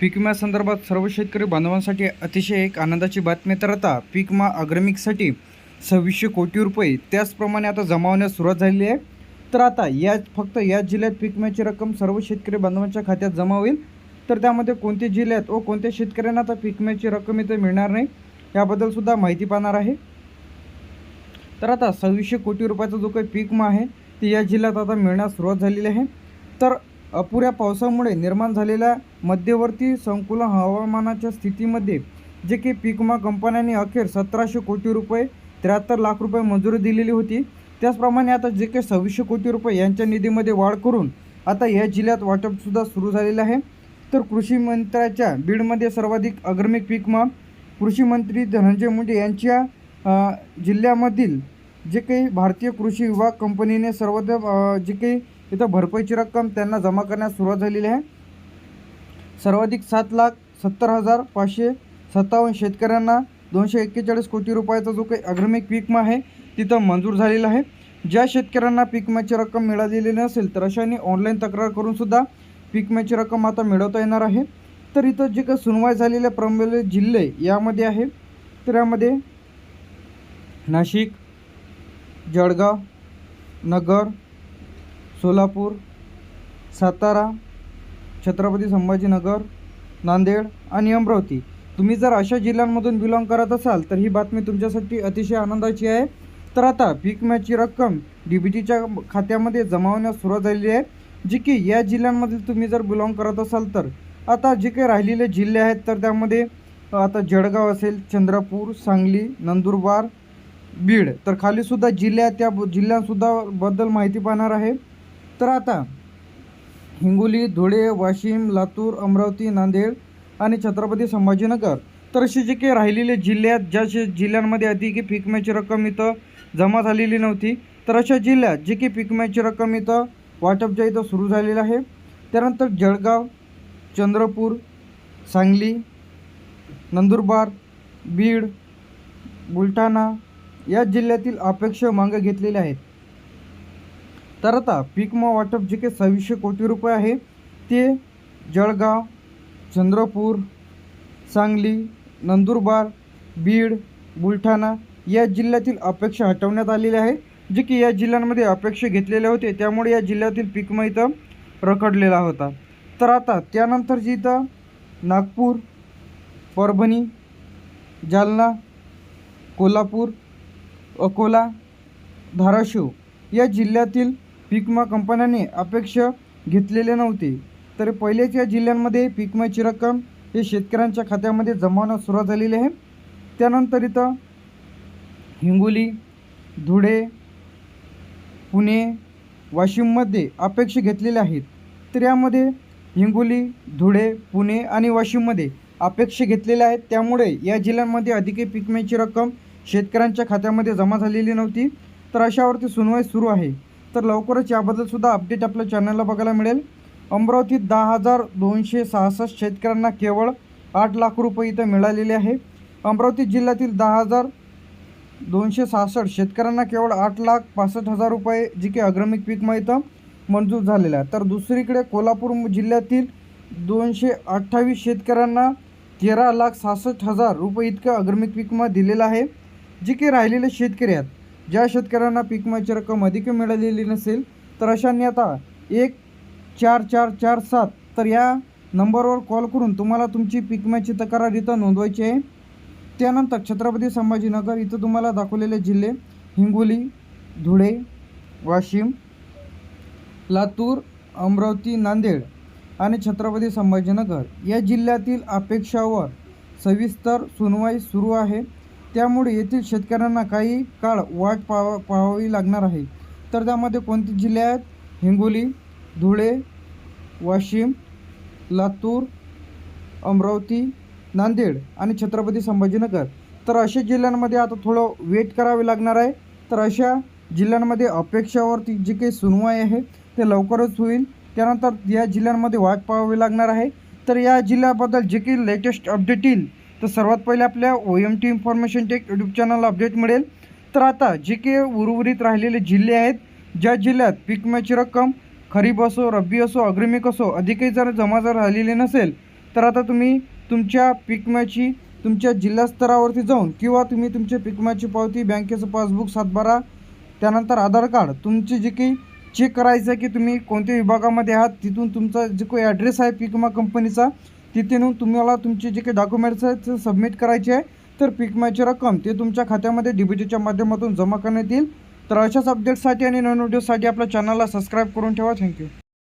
पीक विम्या संदर्भात सर्व शेतकरी बांधवांसाठी अतिशय एक आनंदाची बातमी तर आता पीक विमा अग्रमिकसाठी सव्वीसशे कोटी रुपये त्याचप्रमाणे आता जमा होण्यास सुरुवात झालेली आहे. तर आता या फक्त या जिल्ह्यात पीक विम्याची रक्कम सर्व शेतकरी बांधवांच्या खात्यात जमा होईल. तर त्यामध्ये कोणत्या जिल्ह्यात व कोणत्या शेतकऱ्यांना आता पीक विम्याची रक्कम इथे मिळणार नाही याबद्दल सुद्धा माहिती पाहणार आहे. तर आता सव्वीसशे कोटी रुपयाचा जो काही पीक विमा आहे ते या जिल्ह्यात आता मिळण्यास सुरुवात झालेली आहे. तर अपुऱ्या पावसामुळे निर्माण झालेल्या मध्यवर्ती संकुल हवामानाच्या स्थितीमध्ये जे की पीक विमा कंपन्यांनी अखेर सतराशे कोटी रुपये त्र्याहत्तर लाख रुपये मंजुरी दिलेली होती. त्याचप्रमाणे आता जे काही सव्वीसशे कोटी रुपये यांच्या निधीमध्ये वाढ करून आता या जिल्ह्यात वाटपसुद्धा सुरू झालेलं आहे. तर कृषी मंत्र्याच्या बीडमध्ये सर्वाधिक अग्रमिक पीक विमा कृषी मंत्री धनंजय मुंडे यांच्या जिल्ह्यामधील जे काही भारतीय कृषी विभाग कंपनीने सर्वात जे काही इथं भरपाईची रक्कम त्यांना जमा करण्यास सुरुवात झालेली आहे. सर्वाधिक सात लाख सत्तर हजार पाचशे सत्तावन्न शेतकऱ्यांना दोनशे एक्केचाळीस कोटी रुपयाचा जो काही अग्रमिक पीकमा आहे तिथं मंजूर झालेला आहे. ज्या शेतकऱ्यांना पीकमाची रक्कम मिळालेली नसेल तर अशांनी ऑनलाईन तक्रार करूनसुद्धा पीकमाची रक्कम आता मिळवता येणार आहे. तर इथं जे काही सुनवाई झालेले प्रमले जिल्हे यामध्ये आहे. तर यामध्ये नाशिक जळगाव नगर सोलापूर सातारा छत्रपती संभाजीनगर नांदेड आणि अमरावती. तुम्ही जर अशा जिल्ह्यांमधून बिलॉंग करत असाल तर ही बातमी तुमच्यासाठी अतिशय आनंदाची आहे. तर आता पीक विम्याची रक्कम डी बी टीच्या खात्यामध्ये जमा होण्यास सुरुवात झालेली आहे जी की या जिल्ह्यांमधील तुम्ही जर बिलॉंग करत असाल तर आता जे काही राहिलेले जिल्हे आहेत तर त्यामध्ये आता जळगाव असेल चंद्रपूर सांगली नंदुरबार बीड. तर खालीसुद्धा जिल्हे आहेत त्या जिल्ह्यांसुद्धा बद्दल माहिती पाहणार आहे. तर आता हिंगोली धुळे वाशिम लातूर अमरावती नांदेड आणि छत्रपती संभाजीनगर तर असे जे काही राहिलेले जिल्हे आहेत ज्या जिल्ह्यांमध्ये अधिक पीक विम्याची रक्कम इथं जमा झालेली नव्हती तर अशा जिल्ह्यात जे की पीक विम्याची रक्कम इथं वाटपच्या इथं सुरू झालेलं आहे. त्यानंतर जळगाव चंद्रपूर सांगली नंदुरबार बीड बुलढाणा या जिल्ह्यातील अपेक्षा मागं घेतलेल्या आहेत. तर आता पीकमा वाटप जे काही सव्वीसशे कोटी रुपये आहे ते जळगाव चंद्रपूर सांगली नंदुरबार बीड बुलढाणा या जिल्ह्यातील अपेक्षा हटवण्यात आलेल्या आहे जे की या जिल्ह्यांमध्ये अपेक्षा घेतलेले होते त्यामुळे या जिल्ह्यातील पीकमा इथं रखडलेला होता. तर आता त्यानंतर इथं नागपूर परभणी जालना कोल्हापूर अकोला धाराशिव या जिल्ह्यातील पीकमा कंपन्याने कंपन्यांनी अपेक्षा घेतलेले नव्हते. तर पहिलेच या जिल्ह्यांमध्ये पीकमाची रक्कम हे शेतकऱ्यांच्या खात्यामध्ये जमा होण्यास सुरुवात झालेली आहे. त्यानंतर इथं हिंगोली धुळे पुणे वाशिममध्ये अपेक्षा घेतलेल्या आहेत. तर यामध्ये हिंगोली धुळे पुणे आणि वाशिममध्ये अपेक्षा घेतलेल्या आहेत. त्यामुळे या जिल्ह्यांमध्ये अधिक पीक रक्कम शेतकऱ्यांच्या खात्यामध्ये जमा झालेली नव्हती. तर अशावरती सुनवाई सुरू आहे. तर लवकरच याबद्दल सुद्धा अपडेट आपल्या चॅनलला बघायला मिळेल. अमरावतीत दहा हजार दोनशे सहासष्ट शेतकऱ्यांना केवळ आठ लाख रुपये इथं मिळालेले आहे. अमरावती जिल्ह्यातील दहा हजार दोनशे सहासष्ट शेतकऱ्यांना केवळ आठ लाख पासष्ट हजार रुपये जी काही अग्रमिक पीक विमा इथं मंजूर झालेला आहे. तर दुसरीकडे कोल्हापूर जिल्ह्यातील दोनशे अठ्ठावीस शेतकऱ्यांना तेरा लाख सहासष्ट हजार रुपये इतकं अग्रमिक पीक दिलेला आहे. जे काही राहिलेले शेतकरी आहेत. ज्या शेतकऱ्यांना पीक विम्याची रक्कम अधिक मिळालेली नसेल तर अशांनी आता एक चार चार चार सात तर या नंबरवर कॉल करून तुम्हाला तुमची पीक विम्याची तक्रार इथं नोंदवायची आहे. त्यानंतर छत्रपती संभाजीनगर इथं तुम्हाला दाखवलेले जिल्हे हिंगोली धुळे वाशिम लातूर अमरावती नांदेड आणि छत्रपती संभाजीनगर. या जिल्ह्यातील अपेक्षावर सविस्तर सुनवाई सुरू आहे. त्यामुळे येथील शेतकऱ्यांना काही काळ वाट पाहा पाहावी लागणार आहे. तर त्यामध्ये कोणते जिल्हे आहेत? हिंगोली धुळे वाशिम लातूर अमरावती नांदेड आणि छत्रपती संभाजीनगर. तर अशा जिल्ह्यांमध्ये आता थोडं वेट करावे लागणार आहे. तर अशा जिल्ह्यांमध्ये अपेक्षावरती जी काही सुनवाई आहे ते लवकरच होईल. त्यानंतर या जिल्ह्यांमध्ये वाट पाहावी लागणार आहे. तर या जिल्ह्याबद्दल जे काही लेटेस्ट अपडेट येईल तर सर्वात पहिले आपल्या O M T information tech YouTube चॅनलला अपडेट मिळेल. तर आता जे काही उर्वरित राहिलेले जिल्हे आहेत. ज्या जिल्ह्यात पीक विम्याची रक्कम खरीप असो रब्बी असो अग्रिमिक असो अधिकही जर जमा जर राहिलेली नसेल तर आता तुम्ही तुमच्या पीक विम्याची तुमच्या जिल्हा स्तरावरती जाऊन किंवा तुम्ही तुमच्या पीक विम्याची पावती बँकेचं पासबुक सातबारा त्यानंतर आधार कार्ड तुमची जे काही चेक करायचं आहे की तुम्ही कोणत्या विभागामध्ये आहात तिथून तुमचा जे काही ॲड्रेस आहे पीक विमा कंपनीचा तिथे नेऊन तुम्हाला तुमचे जे काही डॉक्युमेंट्स आहेत ते सबमिट करायचे आहे. तर पीक विम्याची रक्कम ते तुमच्या खात्यामध्ये डीबीटीच्या माध्यमातून जमा करण्यात येईल. तर अशाच अपडेट्ससाठी आणि नवीन व्हिडिओसाठी आपल्या चॅनलला सबस्क्राईब करून ठेवा. थँक्यू